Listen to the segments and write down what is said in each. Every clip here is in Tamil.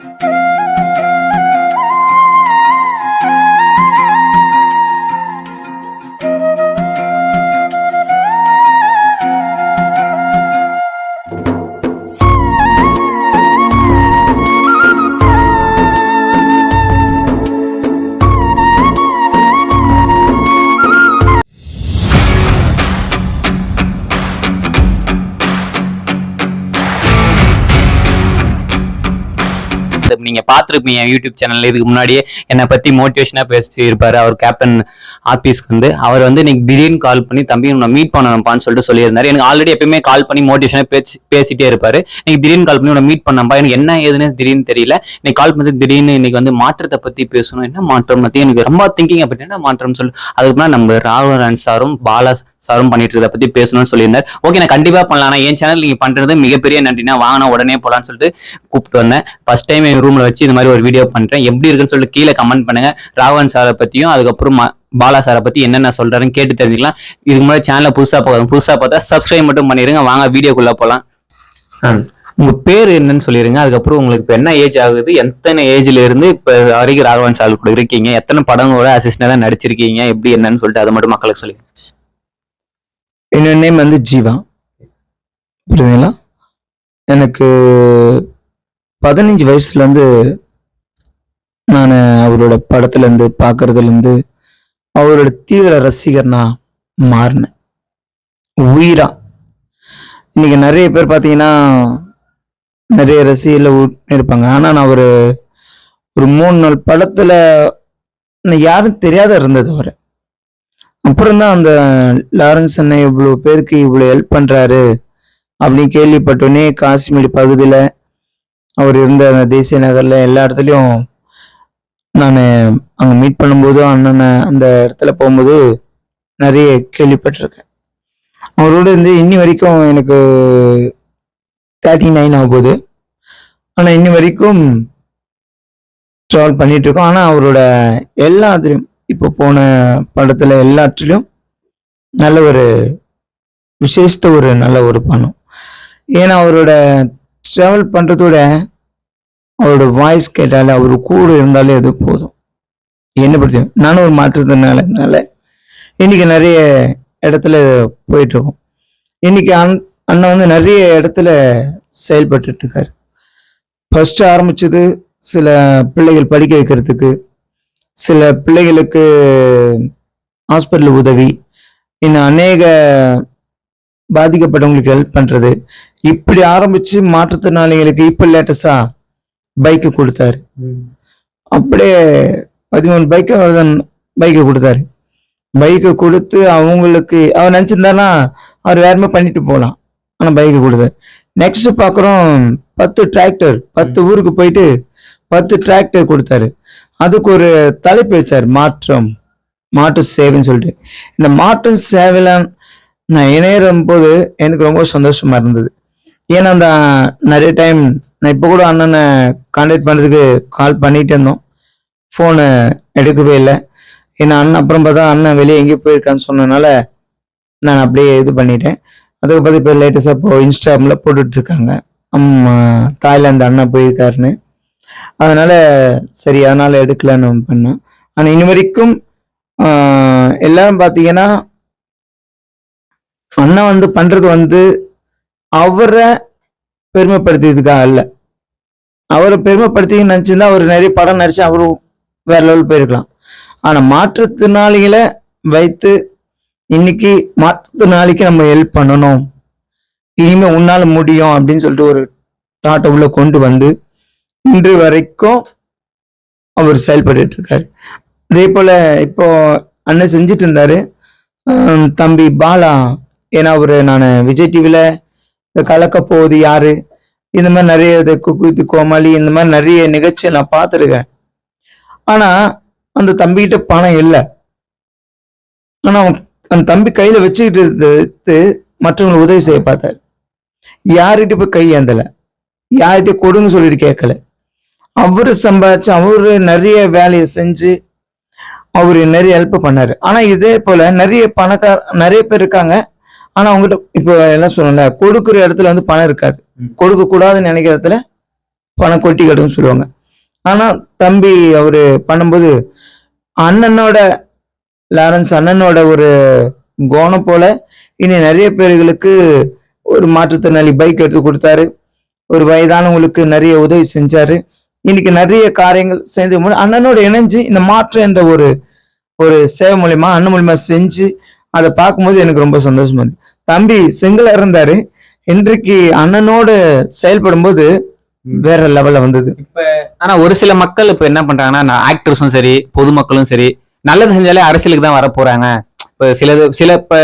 இந்த நீங்க பார்த்துருப்பீங்க யூடியூப் சேனல்ல இதுக்கு முன்னாடியே என்னை பத்தி மோட்டிவேஷனா பேசி இருப்பாரு அவர் கேப்டன் ஆபீஸ்க்கு வந்து. அவர் வந்து இன்னைக்கு திடீர்னு கால் பண்ணி தம்பி நான் மீட் பண்ணணும்ப்பான்னு சொல்லிட்டு சொல்லியிருந்தாரு. எனக்கு ஆல்ரெடி எப்பயுமே கால் பண்ணி மோட்டிவேஷனா பேசி பேசிட்டே இருப்பாரு. இன்னைக்கு திடீர்னு கால் பண்ணி உன்னை மீட் பண்ணப்பா எனக்கு என்ன ஏதுன்னு திடீர்னு தெரியல. இன்னைக்கு கால் பண்ணி திடீர்னு இன்னைக்கு வந்து மாற்றத்தை பத்தி பேசணும். என்ன மாற்றம்? பத்தி எனக்கு ரொம்ப திங்கிங் அப்படின்னா மாற்றம் சொல்லு. அதுக்கு முன்னாடி நம்ம ராகுல் சாரும் பாலா சாரும் பண்ணிட்டு இருக்கிறத பத்தி பேசணும்னு சொல்லியிருந்தார். ஓகே நான் கண்டிப்பா பண்ணலாம். ஆனா என் சேனல் நீங்க பண்றது மிகப்பெரிய நன்றினா வாங்கினா உடனே போலாம்னு சொல்லிட்டு கூப்பிட்டு வந்தேன். ஃபர்ஸ்ட் டைம் என் ரூம்ல வச்சு இந்த மாதிரி ஒரு வீடியோ பண்றேன். எப்படி இருக்குன்னு சொல்லிட்டு கீழே கமெண்ட் பண்ணுங்க. ராகவன் சாரை பத்தியும் அதுக்கப்புறம் பாலா சாரை பத்தி என்னென்ன சொல்றாருன்னு கேட்டு தெரிஞ்சுக்கலாம். இதுக்கு முன்னாடி சேனலை புதுசா பார்க்கணும் புதுசா பார்த்தா சப்ஸ்கிரைப் மட்டும் பண்ணிருங்க. வாங்க வீடியோக்குள்ள போலாம். உங்க பேர் என்னன்னு சொல்லிருங்க. அதுக்கப்புறம் உங்களுக்கு இப்ப என்ன ஏஜ் ஆகுது? எத்தனை ஏஜ்ல இருந்து இப்ப வரைக்கும் ராகவன் சார் கூட இருக்கீங்க? எத்தனை படங்களோட அசிஸ்டண்டா நடிச்சிருக்கீங்க? எப்படி என்னன்னு சொல்லிட்டு அதை மட்டும் மக்களுக்கு சொல்லுங்க. என்னோட நேம் வந்து ஜீவா. புரியுதுங்களா? எனக்கு பதினஞ்சு வயசுலேருந்து நான் அவரோட படத்துலேருந்து பார்க்கறதுலேருந்து அவரோட தீவிர ரசிகர் நான் மாறினேன். உயிரா. இன்னைக்கு நிறைய பேர் பார்த்தீங்கன்னா நிறைய ரசிகர்கள் இருப்பாங்க. ஆனால் நான் ஒரு ஒரு மூணு நாள் படத்தில் நான் யாரும் தெரியாத இருந்தது அவரை. அப்புறம் தான் அந்த லாரன்ஸ் அண்ணன் இவ்வளோ பேருக்கு இவ்வளோ ஹெல்ப் பண்ணுறாரு அப்படின்னு கேள்விப்பட்டோன்னே காஷ்மீர் பகுதியில் அவர் இருந்த அந்த தேசிய நகரில் எல்லா இடத்துலையும் நான் அங்கே மீட் பண்ணும்போது அண்ணனை அந்த இடத்துல போகும்போது நிறைய கேள்விப்பட்டிருக்கேன். அவரோட இருந்து இன்னி வரைக்கும் எனக்கு தேர்ட்டி நைன் ஆக போகுது. ஆனால் இன்னி வரைக்கும் ட்ராவல் பண்ணிகிட்ருக்கோம் ஆனால் அவரோட எல்லாத்துலேயும் இப்போ போன படத்தில் எல்லாற்றிலும் நல்ல ஒரு விசேஷத்த ஒரு நல்ல ஒரு பணம். ஏன்னா அவரோட ட்ராவல் பண்ணுறதோட அவரோட வாய்ஸ் கேட்டாலே அவர் கூட இருந்தாலே அது போதும். என்ன பற்றி நானும் ஒரு மாற்றத்தினால இன்னைக்கு நிறைய இடத்துல போயிட்டுருக்கோம். இன்றைக்கி இன்னைக்கு அண் அண்ணன் வந்து நிறைய இடத்துல செயல்பட்டுட்டு இருக்காரு. ஃபர்ஸ்ட் ஆரம்பிச்சது சில பிள்ளைகள் படிக்க வைக்கிறதுக்கு சில பிள்ளைகளுக்கு ஹாஸ்பிட்டல் உதவி இன்னும் அநேக பாதிக்கப்பட்டவங்களுக்கு ஹெல்ப் பண்றது. இப்படி ஆரம்பிச்சு மாற்றுத்திறனாளிகளுக்கு இப்போ லேட்டஸ்டா பைக்கு கொடுத்தாரு. அப்படியே பதிமூணு பைக்கு அவர் பைக்கை கொடுத்தாரு. பைக்கை கொடுத்து அவங்களுக்கு அவர் நினச்சிருந்தாருன்னா அவர் வேறமே பண்ணிட்டு போகலாம் ஆனால் பைக்கை கொடுத்தாரு. நெக்ஸ்ட் பார்க்குறோம் பத்து டிராக்டர் பத்து ஊருக்கு போயிட்டு பத்து டிராக்டர் கொடுத்தாரு. அதுக்கு ஒரு தலைப்பு வச்சார் மாற்றம் மாற்று சேவைன்னு சொல்லிட்டு. இந்த மாற்று சேவையில நான் இணையறும் போது எனக்கு ரொம்ப சந்தோஷமா இருந்தது. ஏன்னா அந்த நிறைய டைம் நான் இப்போ கூட அண்ணனை கான்டாக்ட் பண்ணுறதுக்கு கால் பண்ணிட்டு இருந்தோம். ஃபோனு எடுக்கவே இல்லை. ஏன்னா அண்ணன் அப்புறம் பார்த்தா அண்ணன் வெளியே எங்கேயும் போயிருக்கான்னு சொன்னனால நான் அப்படியே இது பண்ணிட்டேன். அதுக்கு பார்த்து இப்போ லேட்டஸ்டாக இப்போ இன்ஸ்டாகிராமில் போட்டுட்ருக்காங்க அம்மா தாய்லாந்து அண்ணன் போயிருக்காருன்னு. அதனால சரி அதனால எடுக்கலான்னு பண்ணேன். ஆனால் இனி வரைக்கும் ஆஹ், எல்லாரும் பார்த்தீங்கன்னா அண்ணன் வந்து பண்றது வந்து அவரை பெருமைப்படுத்தியதுக்காக அல்ல. அவரை பெருமைப்படுத்தி நினச்சிருந்தா அவர் நிறைய படம் நடிச்சு அவரும் வேற லெவல் போயிருக்கலாம். ஆனால் மாற்றுத்திறனாளிகளை வைத்து இன்னைக்கு மாற்றுத்திறனாளிக்கு நம்ம ஹெல்ப் பண்ணணும். இனிமே உன்னால முடியும் அப்படின்னு சொல்லிட்டு ஒரு தாட்டை உள்ள கொண்டு வந்து இன்று வரைக்கும் அவர் செயல்பட்டு இருக்காரு அதே போல இப்போ அண்ணன் செஞ்சுட்டு இருந்தாரு தம்பி பாலா ஏன்னா அவரு நான் விஜய் டிவில இந்த கலக்க போகுது யாரு? இந்த மாதிரி நிறைய இது குக்கு இது கோமாளி இந்த மாதிரி நிறைய நிகழ்ச்சியை நான் பார்த்துருக்கேன். ஆனா அந்த தம்பிகிட்ட பணம் இல்லை. ஆனா அந்த தம்பி கையில வச்சுக்கிட்டு எடுத்து மற்றவங்களுக்கு உதவி செய்ய பார்த்தாரு. யார்கிட்ட போய் கை ஏந்தல? யார்கிட்ட கொடுன்னு சொல்லிட்டு கேட்கல. அவரு சம்பாதிச்சு அவரு நிறைய வேலையை செஞ்சு அவரு நிறைய ஹெல்ப் பண்ணாரு. ஆனா இதே போல நிறைய பணக்கார நிறைய பேர் இருக்காங்க. ஆனா அவங்ககிட்ட இப்போ எல்லாம் சொல்லல கொடுக்குற இடத்துல வந்து பணம் இருக்காது. கொடுக்க கூடாதுன்னு நினைக்கிற இடத்துல பணம் கொட்டி கட்டுன்னு சொல்லுவாங்க. ஆனா தம்பி அவரு பண்ணும்போது அண்ணனோட லாரன்ஸ் அண்ணனோட ஒரு கோணம் போல இனி நிறைய பேர்களுக்கு ஒரு மாற்றுத்திறனாளி பைக் எடுத்து கொடுத்தாரு. ஒரு வயதானவங்களுக்கு நிறைய உதவி செஞ்சாரு. இன்னைக்கு நிறைய காரியங்கள் செய்து மு- அண்ணனோட இணைஞ்சு இந்த மாற்றம் என்ற ஒரு ஒரு சேவை மூலியமா அண்ணன் மூலியமா செஞ்சு அதை பார்க்கும்போது எனக்கு ரொம்ப சந்தோஷமா இருந்தது. தம்பி செங்கலா இருந்தாரு. இன்றைக்கு அண்ணனோடு செயல்படும் போது வேற லெவல்ல வந்தது. ஆனா ஒரு சில மக்கள் இப்ப என்ன பண்றாங்கன்னா ஆக்டர்ஸும் சரி பொதுமக்களும் சரி நல்லது செஞ்சாலே அரசியலுக்கு தான் வர போறாங்க இப்ப சிலது சில இப்ப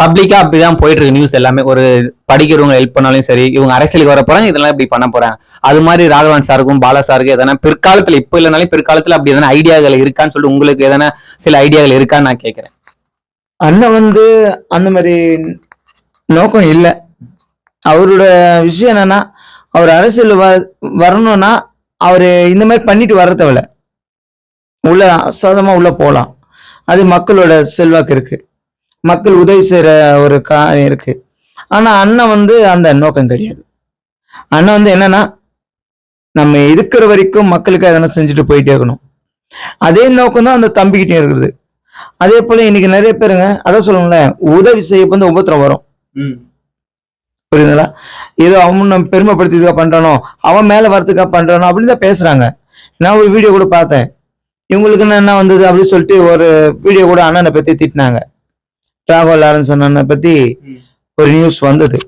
பப்ளிக்கா அப்படிதான் போயிட்டு இருக்கு நியூஸ் எல்லாமே. ஒரு படிக்கிறவங்க ஹெல்ப் பண்ணாலும் சரி இவங்க அரசியலுக்கு வர போறாங்க இதெல்லாம் இப்படி பண்ண போறாங்க. அது மாதிரி ராகவன் சாருக்கும் பாலா சாருக்கும் எதனா பிற்காலத்துல இப்போ இல்லைனாலும் பிற்காலத்துல அப்படி எதனா ஐடியாக்கள் இருக்கான்னு சொல்லி உங்களுக்கு எதனா சில ஐடியாக்கள் இருக்கான்னு நான் கேட்குறேன் அண்ணன் வந்து அந்த மாதிரி நோக்கம் இல்லை. அவரோட விஷயம் என்னன்னா அவர் அரசியல் வ வரணும்னா அவர் இந்த மாதிரி பண்ணிட்டு வர தேவையில்ல உள்ள அசாதமாக உள்ள போகலாம் அது மக்களோட செல்வாக்கு இருக்குது மக்கள் உதவி செய்யற ஒரு காரியம் இருக்கு. ஆனா அண்ணன் வந்து அந்த நோக்கம் கிடையாது. அண்ணன் வந்து என்னன்னா நம்ம இருக்கிற வரைக்கும் மக்களுக்கு எதனா செஞ்சுட்டு போயிட்டே இருக்கணும். அதே நோக்கம் தான் அந்த தம்பிக்கிட்டே இருக்குது. அதே போல இன்னைக்கு நிறைய பேருங்க அதான் சொல்லுங்களேன் உதவி செய்ய வந்து உபத்திரம் வரும். புரியுதுங்களா? ஏதோ அவன் நம்ம பெருமைப்படுத்திதுக்காக பண்றானோ அவன் மேல வரதுக்காக பண்றானோ அப்படின்னு தான் பேசுறாங்க. நான் ஒரு வீடியோ கூட பார்த்தேன். இவங்களுக்கு என்ன வந்தது அப்படின்னு சொல்லிட்டு ஒரு வீடியோ கூட அண்ணனை பத்தி திட்டினாங்க. ராகவ் லாரன்ஸ் அண்ணனை பத்தி ஒரு நியூஸ் வந்தது.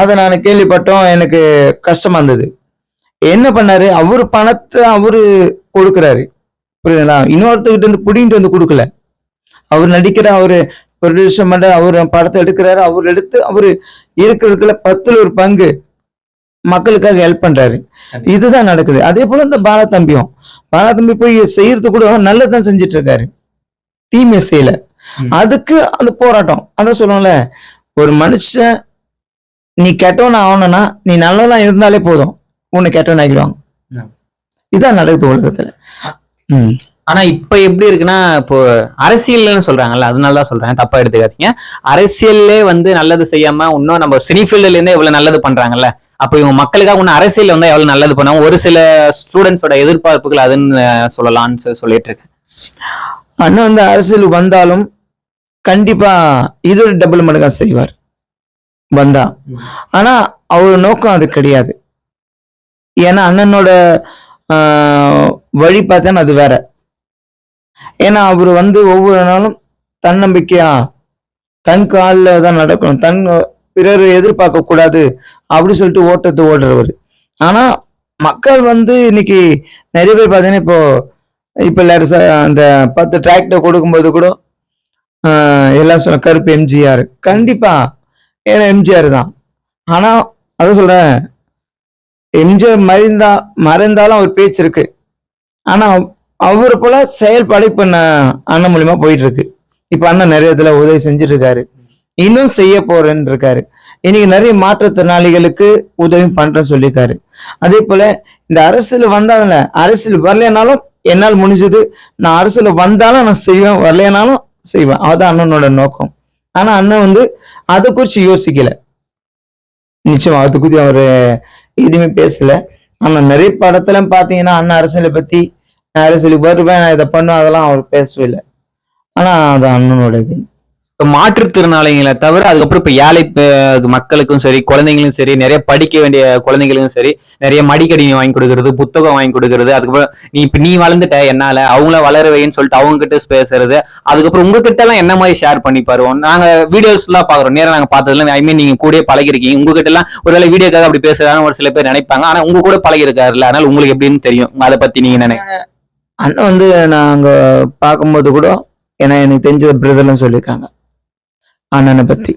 அதை நான் கேள்விப்பட்டோம் எனக்கு கஷ்டமா இருந்தது என்ன பண்ணாரு? அவரு பணத்தை அவரு கொடுக்குறாரு. புரியுதுங்களா? இன்னொருத்தர்கிட்ட இருந்து பிடிங்கிட்டு வந்து கொடுக்கல. அவர் நடிக்கிற அவரு ப்ரொடியூசர் பண்ற அவர் படத்தை எடுக்கிறாரு அவர் எடுத்து அவரு இருக்கிறதுல பத்துல ஒரு பங்கு மக்களுக்காக ஹெல்ப் பண்றாரு. இதுதான் நடக்குது. அதே போல இந்த பாலா தம்பியும். பாலா தம்பி போய் செய்யறது கூட நல்லதுதான் செஞ்சுட்டு இருக்காரு. தீமை செய்யலை. அதுக்கு அந்த போராட்டம். அதான் சொல்லுவோம்ல ஒரு மனுஷன் நீ கெட்டவன் ஆகணும்னா நீ நல்லவனா இருந்தாலே போதும். உன்னை கெட்டவன் ஆக்கிடுவாங்க. ம். இதான் நடக்குது உலகத்துல. ஆனா இப்ப எப்படி இருக்குன்னா இப்போ அரசியல்னு சொல்றாங்கல்ல அதனால தான் சொல்றேன் தப்பா எடுத்துக்காதீங்க. அரசியல்லே வந்து நல்லது செய்யாம இன்னும் நம்ம சினி ஃபீல்டுல இருந்தே இவ்வளவு நல்லது பண்றாங்கல்ல. அப்போ இவங்க மக்களுக்காக இன்னும் அரசியல் வந்து எவ்வளவு நல்லது பண்ணாங்க ஒரு சில ஸ்டூடெண்ட்ஸோட எதிர்பார்ப்புகள் அதுன்னு சொல்லலாம்னு சொல்லி- சொல்லிட்டு இருக்கேன். அண்ணன் வந்து அரசியல் வந்தாலும் கண்டிப்பா இதோட டபுள் மடங்கா செய்வார். வந்தா. ஆனால் ஆனா அவர் நோக்கம் அது கிடையாது. ஏன்னா அண்ணனோட வழி பார்த்தேன்னா அது வேற. ஏன்னா அவர் வந்து ஒவ்வொரு நாளும் தன்னம்பிக்கையா தன் காலில் தான் நடக்கணும். தன் பிறர் எதிர்பார்க்க கூடாது அப்படி சொல்லிட்டு ஓட்டத்தை ஓடுறவர். ஆனா மக்கள் வந்து இன்னைக்கு நிறைய பேர் பார்த்தீங்கன்னா இப்போ இப்போ எல்லாரும் அந்த பத்து டிராக்டர் கொடுக்கும்போது கூட எல்லாம் சொன்ன கருப்பு எம்ஜிஆர் கண்டிப்பாக ஏன்னா எம்ஜிஆர் தான். ஆனால் அதான் சொல்கிறேன் எம்ஜிஆர் மறைந்தா மறைந்தாலும் அவர் பேச்சு இருக்கு. ஆனால் அவரை போல செயல்பாடு இப்போ நான் அண்ணன் மூலியமாக போயிட்டு இருக்கு. அண்ணன் நிறைய இதில் உதவி செஞ்சுட்டு இருக்காரு. இன்னும் செய்ய போறேன்னு இருக்காரு இன்னைக்கு நிறைய மாற்றுத்திறனாளிகளுக்கு உதவி பண்றேன்னு சொல்லியிருக்காரு. அதே போல இந்த அரசியல் வந்தாதுல அரசியல் வரலைனாலும் என்னால் முடிஞ்சது. நான் அரசியல் வந்தாலும் நான் செய்வேன் வரலைனாலும் செய்வேன். அதான் அண்ணனோட நோக்கம். ஆனா அண்ணன் வந்து அதை குறிச்சு யோசிக்கல. நிச்சயம் அதை குறித்து அவரு எதுவுமே பேசல. ஆனா நிறைய படத்துல பாத்தீங்கன்னா அண்ணன் அரசியலை பத்தி நான் அரசியலுக்கு வருவேன் நான் இதை பண்ணுவேன் அதெல்லாம் அவர் பேசவே இல்லை. ஆனா அது அண்ணனோட இது இப்ப மாற்றுத்திறனாளிகளை தவிர அதுக்கப்புறம் இப்ப ஏழை மக்களுக்கும் சரி குழந்தைங்களும் சரி நிறைய படிக்க வேண்டிய குழந்தைங்களுக்கும் சரி நிறைய மடிக்கடினி வாங்கி கொடுக்கறது புத்தகம் வாங்கி கொடுக்கறது அதுக்கப்புறம் நீ இப்ப நீ வளர்ந்துட்ட என்னால அவங்கள வளர வைன்னு சொல்லிட்டு அவங்க கிட்ட பேசுறது அதுக்கப்புறம் உங்ககிட்ட எல்லாம் என்ன மாதிரி ஷேர் பண்ணி பாருவோம்? நாங்க வீடியோஸ் எல்லாம் பாக்குறோம் நேரா நாங்க பார்த்ததுல ஐ மீன் நீங்க கூட பழகிருக்கீங்க. உங்ககிட்ட எல்லாம் ஒருவேளை வீடியோக்காக அப்படி பேசுறாங்க ஒரு சில பேர் நினைப்பாங்க. ஆனா உங்க கூட பழகிருக்காருல்ல. அதனால உங்களுக்கு எப்படின்னு தெரியும். அதை பத்தி நீங்க நினை அண்ணன் வந்து நாங்க பார்க்கும்போது கூட ஏன்னா எனக்கு தெரிஞ்ச பிரதர்லாம் சொல்லியிருக்காங்க. அண்ணனை பத்தி.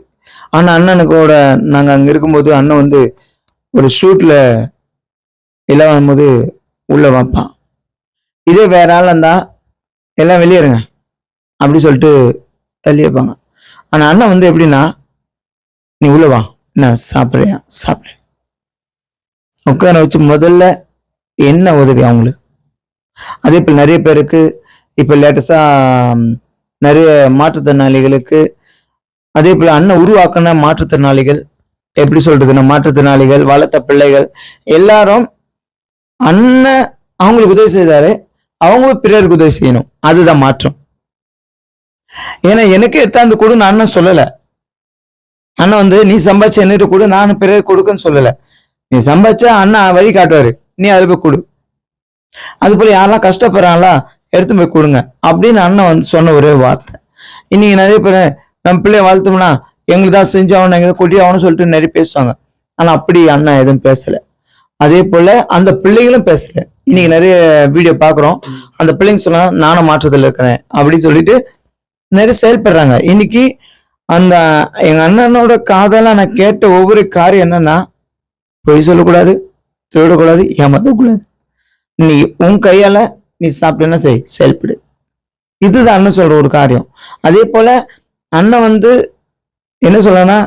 ஆனா அண்ணனுக்கோட நாங்கள் நாங்க அங்க இருக்கும்போது அண்ணன் வந்து ஒரு ஷூட்ல எல்லாம் வரும்போது உள்ள வைப்பான். இதே வேற ஆள் இருந்தா எல்லாம் வெளியேறுங்க அப்படி சொல்லிட்டு தள்ளி வைப்பாங்க. ஆனா அண்ணன் வந்து எப்படின்னா நீ உள்ள வா. என்ன சாப்பிட்றியா சாப்பிடு உட்கார வச்சு முதல்ல என்ன உதவி அவங்களுக்கு? அதே போல் நிறைய பேருக்கு இப்போ லேட்டஸ்டாக நிறைய மாற்றுத்திறனாளிகளுக்கு அதே போல் அண்ணன் உருவாக்கின மாற்றுத்திறனாளிகள் எப்படி சொல்றதுன்னா மாற்றுத்திறனாளிகள் வளர்த்த பிள்ளைகள் எல்லாரும் அண்ணன் அவங்களுக்கு உதவி செய்தாரு அவங்க பிறருக்கு உதவி செய்யணும். அதுதான் மாற்றம். ஏன்னா எனக்கு எடுத்தாந்து கொடுன்னு அண்ணன் சொல்லல. அண்ணன் வந்து நீ சம்பாதிச்ச என்னட்டு கொடு நான் பிறர் கொடுக்குன்னு சொல்லல. நீ சம்பாதிச்சா அண்ணன் வழி காட்டுவாரு. நீ அதில் போய் கொடு. அது போல யாரெல்லாம் கஷ்டப்படுறாங்களா எடுத்து போய் கொடுங்க. அப்படின்னு அண்ணன் வந்து சொன்ன ஒரே வார்த்தை. இன்னைக்கு நிறைய பேர் நம்ம பிள்ளைய வளர்த்தோம்னா எங்களுக்கு தான் செஞ்சு ஆகணும் எங்க கொட்டி ஆகணும்னு சொல்லிட்டு நிறைய பேசுவாங்க. ஆனால் அப்படி அண்ணன் எதுவும் பேசலை. அதே போல அந்த பிள்ளைகளும் பேசல. இன்னைக்கு நிறைய வீடியோ பார்க்குறோம். அந்த பிள்ளைங்க சொன்னால் நானும் மாற்றத்தில் இருக்கிறேன் அப்படின்னு சொல்லிட்டு நிறைய செயல்படுறாங்க. இன்னைக்கு அந்த எங்க அண்ணனோட காதலா நான் கேட்ட ஒவ்வொரு காரியம் என்னன்னா பொய் சொல்லக்கூடாது திருடக்கூடாது ஏமாத்தக்கூடாது. நீ உன் கையால நீ சாப்பிட்டேன்னா செய் செயல்படு. இதுதான் அண்ணன் சொல்ற ஒரு காரியம். அதே போல அண்ணன் வந்து என்ன சொல்லனா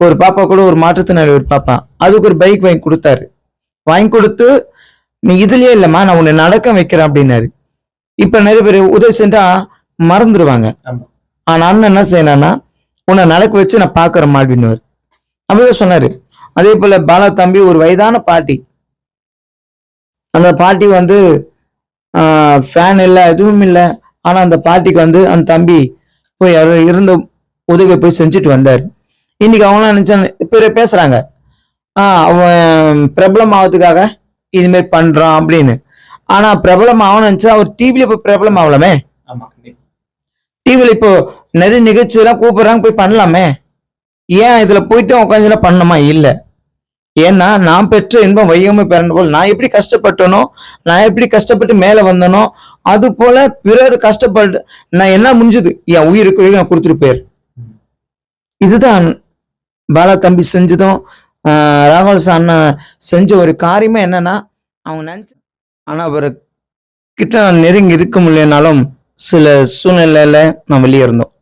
ஒரு பாப்பா கூட ஒரு மாற்றுத்திறனாளி ஒரு பாப்பா. அதுக்கு ஒரு பைக் வாங்கி கொடுத்தாரு. வாங்கி கொடுத்து நீ இதுலயே இல்லம்மா நான் உன்னை நடக்க வைக்கிறேன் அப்படின்னாரு. இப்ப நிறைய பேர் உதவி செஞ்சா மறந்துடுவாங்க ஆமா. ஆனா அண்ணன் என்ன செய்யணும்னா உன்னை நடக்க வச்சு நான் பாக்குறேன் அப்படின்னு அப்படிதான் சொன்னாரு. அதே போல பாலா தம்பி ஒரு வயதான பாட்டி. அந்த பாட்டி வந்து ஃபேன் இல்லை எதுவும் இல்லை ஆனா அந்த பாட்டிக்கு வந்து அந்த தம்பி போய் அவர் இருந்த உதவியை போய் செஞ்சுட்டு வந்தார். இன்னைக்கு அவங்களாம் நினைச்சா இப்போ பேசுறாங்க. ஆஹ் அவன் பிரபலம் ஆகிறதுக்காக இதுமாரி பண்றான் அப்படின்னு. ஆனா பிரபலம் ஆகணும்னு நினைச்சா அவர் டிவில போய் பிரபலம் ஆகலாமே டிவில இப்போ நிறைய நிகழ்ச்சி எல்லாம் கூப்பிடுறாங்க போய் பண்ணலாமே? ஏன் இதுல போயிட்டு உட்காந்து பண்ணணுமா? இல்ல. ஏன்னா நான் பெற்ற இன்பம் வையமே பிறந்த போல் நான் எப்படி கஷ்டப்பட்டனோ நான் எப்படி கஷ்டப்பட்டு மேலே வந்தனோ அது போல பிறர் கஷ்டப்பட்டு நான் என்ன முடிஞ்சது என் உயிருக்கு வரைக்கும் நான் கொடுத்துட்டு போயிரு. இதுதான் பாலா தம்பி செஞ்சதும் ராகுல் அண்ணன் செஞ்ச ஒரு காரியமே என்னன்னா அவங்க நினைச்ச ஆனால் அவர் கிட்ட நெருங்கி இருக்க முடியலனாலும் சில சூழ்நிலையில நான் வெளியே இருந்தோம்.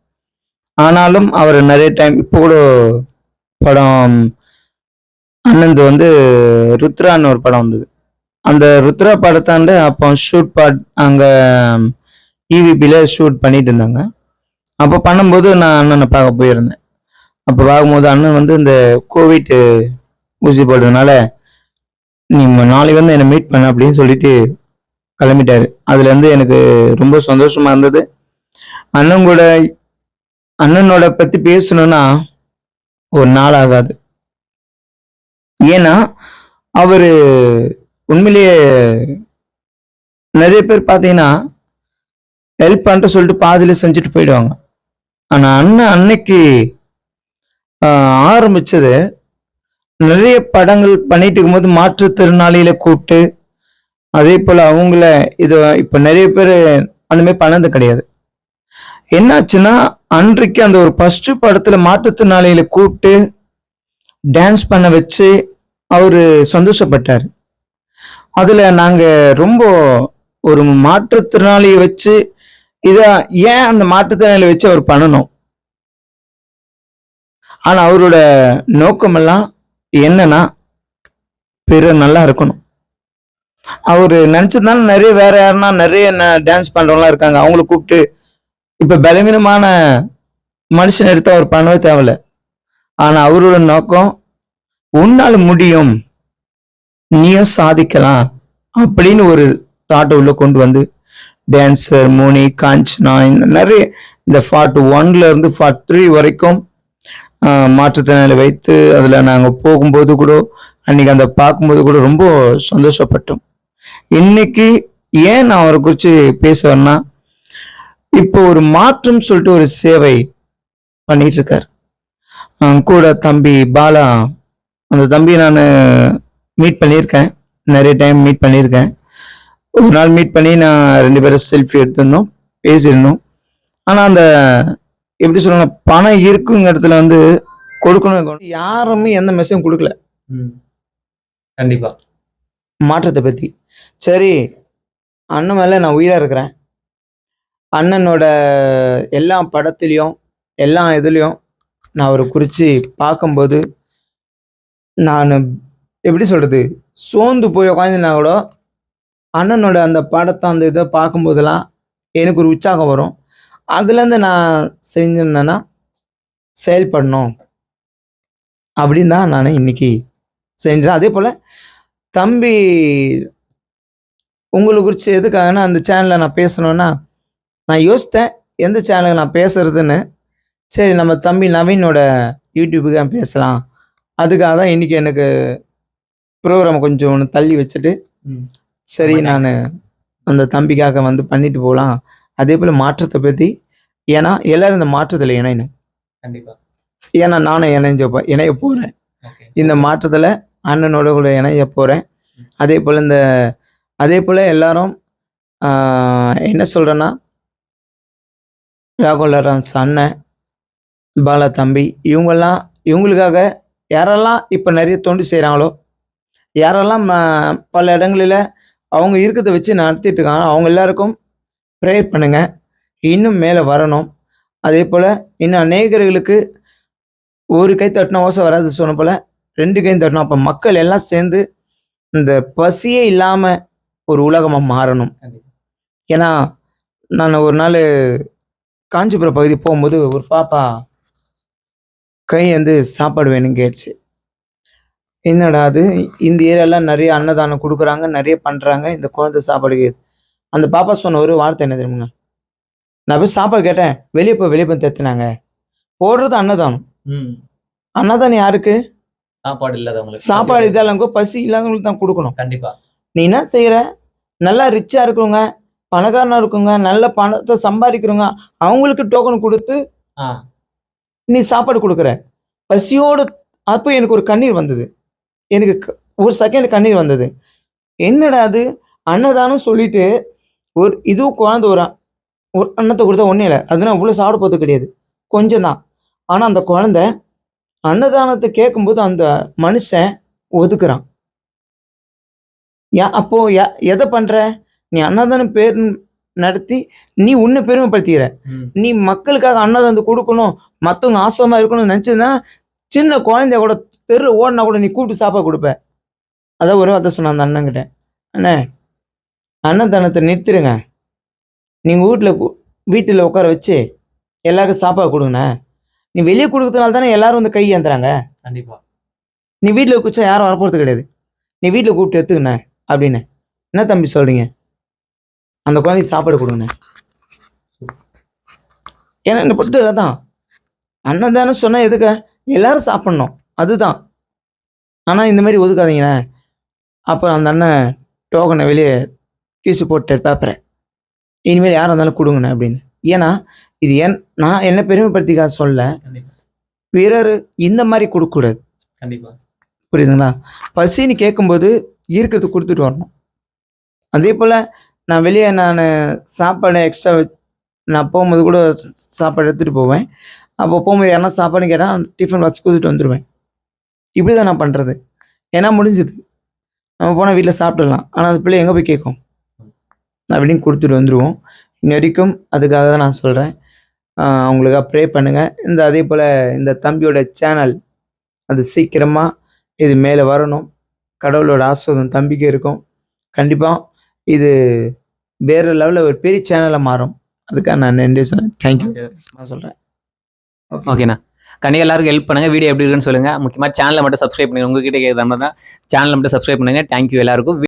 ஆனாலும் அவர் நிறைய டைம் இப்போ கூட படம் அண்ணந்து வந்து ருத்ரான்னு ஒரு படம் வந்தது. அந்த ருத்ரா படத்தாண்டு அப்போ ஷூட் பாட் அங்கே இவிபியில் ஷூட் பண்ணிட்டு இருந்தாங்க. அப்போ பண்ணும்போது நான் அண்ணனை பார்க்க போயிருந்தேன். அப்போ பார்க்கும்போது அண்ணன் வந்து இந்த கோவிட் ஊசி போடுறதுனால நீ நாளைக்கு வந்து என்னை மீட் பண்ண அப்படின்னு சொல்லிட்டு கிளம்பிட்டாரு. அதுலேருந்து எனக்கு ரொம்ப சந்தோஷமாக இருந்தது. அண்ணன் கூட அண்ணனோட பற்றி பேசணும்னா ஒரு நாள் ஆகாது. ஏன்னா அவர் உண்மையிலேயே நிறைய பேர் பார்த்தீங்கன்னா ஹெல்ப் பண்ணிட்டு சொல்லிட்டு பாதியில் செஞ்சுட்டு போயிடுவாங்க. ஆனால் அண்ணன் அன்னைக்கு ஆரம்பித்தது ஆரம்பிச்சது நிறைய படங்கள் பண்ணிட்டு இருக்கும்போது மாற்றுத்திறனாளியில கூப்பிட்டு அதே போல் அவங்கள இது இப்போ நிறைய பேர் அந்தமாரி பண்ணது கிடையாது. என்னாச்சுன்னா அன்றைக்கு அந்த ஒரு ஃபஸ்ட்டு படத்தில் மாற்றுத்திறனாளியில் கூப்பிட்டு டான்ஸ் பண்ண வச்சு அவர் சந்தோஷப்பட்டார். அதில் நாங்கள் ரொம்ப ஒரு மாற்றுத்திறனாளியை வச்சு இதை ஏன் அந்த மாற்றுத்திறனாளியை வச்சு அவர் பண்ணணும்? ஆனால் அவரோட நோக்கமெல்லாம் என்னன்னா பிறர் நல்லா இருக்கணும். அவர் நினச்சதுனால நிறைய வேற யாருன்னா நிறைய டான்ஸ் பண்ணுறவங்களாம் இருக்காங்க. அவங்கள கூப்பிட்டு இப்போ பலவீனமான மனுஷன் எடுத்து அவர் பண்ணவே தேவையில்ல. ஆனால் அவரோட நோக்கம் உன்னால் முடியும். நீயும் சாதிக்கலாம் அப்படின்னு ஒரு தாட்டை உள்ள கொண்டு வந்து டான்சர் மோனி காஞ்சனா இந்த நிறைய இந்த ஃபார்ட் ஒன்ல இருந்து ஃபார்ட் த்ரீ வரைக்கும் மாற்றுத்திறனாளி வைத்து அதில் நாங்கள் போகும்போது கூட அன்னைக்கு அந்த பார்க்கும்போது கூட ரொம்ப சந்தோஷப்பட்டோம். இன்னைக்கு ஏன் நான் அவரை குறித்து பேசுவேன்னா இப்போ ஒரு மாற்றம் சொல்லிட்டு ஒரு சேவை பண்ணிட்டு இருக்கார். கூட தம்பி பாலா அந்த தம்பி நான் மீட் பண்ணியிருக்கேன். நிறைய டைம் மீட் பண்ணியிருக்கேன். ஒரு நாள் மீட் பண்ணி நான் ரெண்டு பேரும் செல்ஃபி எடுத்திருந்தோம் பேசியிருந்தோம். ஆனால் அந்த எப்படி சொல்லணும் பணம் இருக்குங்க இடத்துல வந்து கொடுக்கணும் யாருமே எந்த மெசேஜும் கொடுக்கல. கண்டிப்பா. மாற்றத்தை பற்றி சரி அண்ணன் மேலே நான் உயிராக இருக்கிறேன். அண்ணனோட எல்லா படத்துலேயும் எல்லா இதுலேயும் நான் அவரை குறித்து பார்க்கும்போது நான் எப்படி சொல்கிறது சோர்ந்து போய் உக்காந்துனா கூட அண்ணனோட அந்த படத்தை அந்த இதை பார்க்கும்போதெல்லாம் எனக்கு ஒரு உற்சாகம் வரும். அதுலேருந்து நான் செஞ்சேன்னா செயல்படணும். அப்படின்னு தான் நான் இன்னைக்கு செஞ்சேன். அதே போல் தம்பி உங்களை குறித்து எதுக்காகனா அந்த சேனலில் நான் பேசணுன்னா நான் யோசித்தேன் எந்த சேனலுக்கு நான் பேசுகிறதுன்னு சரி நம்ம தம்பி நவீனோட யூடியூபுக்கு நான் பேசலாம். அதுக்காக தான் இன்றைக்கி எனக்கு ப்ரோக்ராம் கொஞ்சம் ஒன்று தள்ளி வச்சுட்டு சரி நான் அந்த தம்பிக்காக வந்து பண்ணிட்டு போகலாம் அதே போல் மாற்றத்தை பற்றி ஏன்னா எல்லாரும் இந்த மாற்றத்தில் இணையணும். கண்டிப்பா. ஏன்னா நானும் இணைஞ்ச போ- இணைய போகிறேன் இந்த மாற்றத்தில் அண்ணனோட கூட இணைய போகிறேன் அதே போல் இந்த அதே போல் எல்லாரும் என்ன சொல்கிறேன்னா ராகுல் லாரன்ஸ் அண்ணன் பாலா தம்பி இவங்கெல்லாம் இவங்களுக்காக யாரெல்லாம் இப்போ நிறைய தொண்டு செய்கிறாங்களோ யாரெல்லாம் ம- பல இடங்களில் அவங்க இருக்கிறத வச்சு நடத்திட்டு இருக்காங்க அவங்க எல்லாருக்கும் ப்ரேயர் பண்ணுங்க. இன்னும் மேலே வரணும். அதே போல் இன்னும் அநேகர்களுக்கு ஒரு கை தட்டினா ஓசை வராது சொன்ன போல் ரெண்டு கை தட்டணும் அப்போ மக்கள் எல்லாம் சேர்ந்து இந்த பசியே இல்லாமல் ஒரு உலகமாக மாறணும். ஏன்னா நான் ஒரு நாள் காஞ்சிபுரம் பகுதி போகும்போது ஒரு பாப்பா கை வந்து சாப்பாடு வேணும்னு கேட்டுச்சு. என்னடா அது? இந்த ஏரியாலாம் நிறைய அன்னதானம் கொடுக்குறாங்க நிறைய பண்ணுறாங்க இந்த குழந்தை சாப்பாடு கேக்குது. அந்த பாப்பா சொன்ன ஒரு வார்த்தை என்ன தெரியுமுங்க நான் போய் சாப்பாடு கேட்டேன் வெளியே போய் வெளியே போய் தெத்துனாங்க. போடுறது அன்னதானம். ம். அன்னதானம் யாருக்கு? சாப்பாடு இல்லாதவங்களுக்கு. சாப்பாடு இதெல்லாம் பசி இல்லாதவங்களுக்கு தான் கொடுக்கணும். கண்டிப்பா. நீ என்ன செய்யற? நல்லா ரிச்சா இருக்கவங்க பணக்காரனா இருக்கவங்க நல்ல பணத்தை சம்பாதிக்கிறவங்க அவங்களுக்கு டோக்கன் கொடுத்து நீ சாப்பாடு கொடுக்குற. பசியோடு அப்போ எனக்கு ஒரு கண்ணீர் வந்தது. எனக்கு க- ஒரு செகண்ட் கண்ணீர் வந்தது. என்னடா அது? அன்னதானம் சொல்லிட்டு ஒரு இதுவும் குழந்தை ஒரு ஒரு அன்னத்தை கொடுத்தா ஒன்றும் இல்லை. அதனால் இவ்வளோ சாப்பிட போகிறது கிடையாது. கொஞ்சம் தான். ஆனால் அந்த குழந்த அன்னதானத்தை கேட்கும்போது அந்த மனுஷன் ஒதுக்குறான். யா அப்போது எதை பண்ணுற நீ அன்னதானம் பேர் நடத்தி நீ உன்னை பெருமைப்படுத்திக்கிற. நீ மக்களுக்காக அன்னதானம் கொடுக்கணும் மற்றவங்க ஆசிரமா இருக்கணும்னு நினச்சிருந்தா சின்ன குழந்தைய கூட தெருவில் ஓடினா கூட நீ கூப்பிட்டு சாப்பாடு கொடுப்ப. அதான் ஒரு வார்த்தை சொன்ன அந்த அண்ணன்கிட்ட. அண்ணே அன்னதானத்தை நிறுத்திடுங்க நீங்கள் வீட்டில் வீட்டில் உட்கார வச்சு எல்லாருக்கும் சாப்பாடு கொடுங்கண்ணே. நீ வெளியே கொடுக்கறதுனால தானே எல்லாரும் வந்து கை ஏந்துறாங்க. கண்டிப்பா. நீ வீட்டில் குச்சா யாரும் வரப்போகிறது கிடையாது. நீ வீட்டில் கூப்பிட்டு எடுத்துக்கண்ணே அப்படின்னு. என்ன தம்பி சொல்கிறீங்க அந்த குழந்தைக்கு சாப்பாடு கொடுங்கண்ணே. ஏன்னா என்னை பொறுத்த தான். அண்ணன் தானே சொன்னால் எதுக்கு? எல்லாரும் சாப்பிட்ணும். அதுதான். ஆனால் இந்த மாதிரி ஒதுக்காதீங்கண்ணே. அப்புறம் அந்த அண்ணன் டோக்கனை வெளியே கீசு போட்டு பேப்பரை இனிமேல் யாராக இருந்தாலும் கொடுங்கண்ணே அப்படின்னு. ஏன்னா இது என் நான் என்ன பெருமைப்படுத்திக்காக சொல்ல பிறர் இந்த மாதிரி கொடுக்கக்கூடாது. கண்டிப்பா. புரியுதுங்களா? பசின்னு கேட்கும்போது இருக்கிறது கொடுத்துட்டு வரணும். அதே போல் நான் வெளியே நான் சாப்பாடு எக்ஸ்ட்ரா நான் போகும்போது கூட சாப்பாடு எடுத்துகிட்டு போவேன். அப்போ போகும்போது யாருன்னா சாப்பாடுன்னு கேட்டால் டிஃபன் பாக்ஸ் கொடுத்துட்டு வந்துடுவேன் இப்படி தான் நான் பண்ணுறது ஏன்னா முடிஞ்சுது. நம்ம போனால் வீட்டில் சாப்பிடலாம். ஆனால் அந்த பிள்ளை எங்கே போய் கேட்கும் நான் வெளியும் கொடுத்துட்டு வந்துடுவோம் இன்ன வரைக்கும் அதுக்காக தான் நான் சொல்கிறேன் அவங்களுக்காக ப்ரே பண்ணுங்கள் இந்த அதே போல் இந்த தம்பியோட சேனல் அது சீக்கிரமாக இது மேலே வரணும். கடவுளோட ஆஸ்வாதம் தம்பிக்கு இருக்கும். கண்டிப்பாக இது வேறு லெவலில் ஒரு பெரிய சேனலாக மாறும். அதுக்காக நான் நன்றி சொன்னேன் தேங்க்யூ நான் சொல்கிறேன் ஓகேண்ணா கண்டிப்பாக எல்லாருக்கும் ஹெல்ப் பண்ணுங்க. வீடியோ எப்படி இருக்குன்னு சொல்லுங்க. முக்கியமாக சேனலை மட்டும் சப்ஸ்கிரைப் பண்ணுங்க உங்ககிட்ட கேட்குற மாதிரி தான். சேனலை மட்டும் சப்ஸ்கிரைப் பண்ணுங்க. தேங்க்யூ எல்லாருக்கும்.